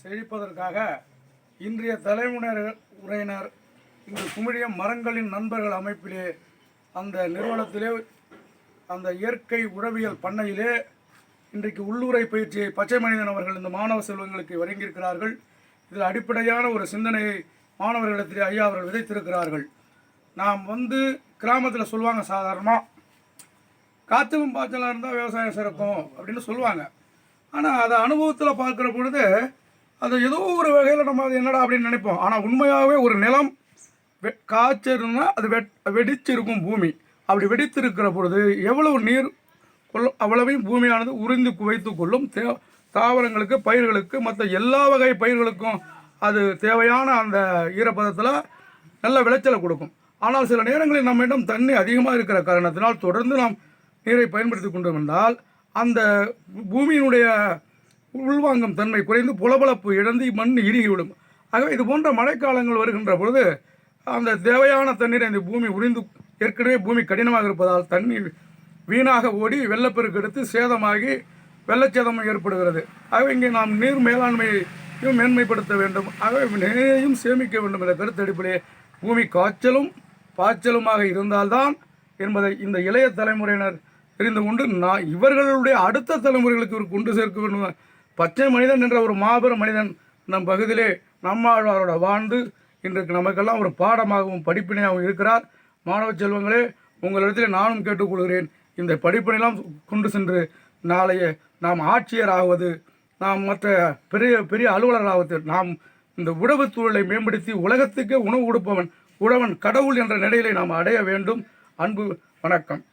செழிப்பதற்காக இன்றைய தலைமுறை உரையினர் இங்கு குமிழிய மரங்களின் நண்பர்கள் அமைப்பிலே அந்த நிறுவனத்திலே அந்த இயற்கை உழவியல் பண்ணையிலே இன்றைக்கு உள்ளுரை பயிற்சியை பச்சை மனிதன் அவர்கள் இந்த மாணவ செல்வங்களுக்கு வழங்கியிருக்கிறார்கள். இதில் அடிப்படையான ஒரு சிந்தனையை மாணவர்களிடத்திலே ஐயா அவர்கள் விதைத்திருக்கிறார்கள். நாம் வந்து கிராமத்தில் சொல்லுவாங்க சாதாரணமாக காய்ச்சலும் பாய்ச்சலாக இருந்தால் விவசாயம் சிறக்கும் அப்படின்னு சொல்லுவாங்க. ஆனால் அதை அனுபவத்தில் பார்க்குற பொழுது அது ஏதோ ஒரு வகையில் நம்ம அது என்னடா அப்படின்னு நினைப்போம். ஆனால் உண்மையாகவே ஒரு நிலம் வெ காய்ச்சல்னா அது வெட் வெடிச்சிருக்கும் பூமி. அப்படி வெடித்திருக்கிற பொழுது எவ்வளவு நீர் கொள்ளும் அவ்வளவையும் பூமியானது உறிந்து குவைத்து கொள்ளும் தே தாவரங்களுக்கு பயிர்களுக்கு மற்ற எல்லா வகை பயிர்களுக்கும் அது தேவையான அந்த ஈரப்பதத்தில் நல்ல விளைச்சலை கொடுக்கும். ஆனால் சில நேரங்களில் நம்மிடம் தண்ணி அதிகமாக இருக்கிற காரணத்தினால் தொடர்ந்து நாம் நீரை பயன்படுத்தி கொண்டு வந்தால் அந்த பூமியினுடைய உள்வாங்கும் தன்மை குறைந்து புலபலப்பு இழந்து மண் இறுகிவிடும். ஆகவே இது போன்ற மழைக்காலங்கள் வருகின்ற பொழுது அந்த தேவையான தண்ணீரை இந்த பூமி உறிந்து ஏற்கனவே பூமி கடினமாக இருப்பதால் தண்ணீர் வீணாக ஓடி வெள்ளப்பெருக்கு எடுத்து சேதமாகி வெள்ளச்சேதம் ஏற்படுகிறது. ஆகவே இங்கே நாம் நீர் மேலாண்மையையும் மேன்மைப்படுத்த வேண்டும். ஆகவே நீரையும் சேமிக்க வேண்டும் என்ற கருத்தடிப்பிலே பூமி காய்ச்சலும் பாய்ச்சலுமாக இருந்தால்தான் என்பதை இந்த இளைய தலைமுறையினர் தெரிந்து கொண்டு நான் இவர்களுடைய அடுத்த தலைமுறைகளுக்கு ஒரு கொண்டு சேர்க்க வேண்டும். பச்சை மனிதன் என்ற ஒரு மாபெரும் மனிதன் நம் பகுதியிலே நம்மாழ்வாரோட வாழ்ந்து இன்றைக்கு நமக்கெல்லாம் ஒரு பாடமாகவும் படிப்பினையாகவும் இருக்கிறார். மாணவ செல்வங்களே உங்களிடத்தில் நானும் கேட்டுக்கொள்கிறேன். இந்த படிப்பினையெல்லாம் கொண்டு சென்று நாளைய நாம் ஆட்சியர் ஆவது நாம் மற்ற பெரிய பெரிய அலுவலராவது நாம் இந்த உணவுத் சூழலை மேம்படுத்தி உலகத்துக்கே உணவு கொடுப்பவன் உழவன் கடவுள் என்ற நிலையிலே நாம் அடைய வேண்டும். அன்பு வணக்கம்.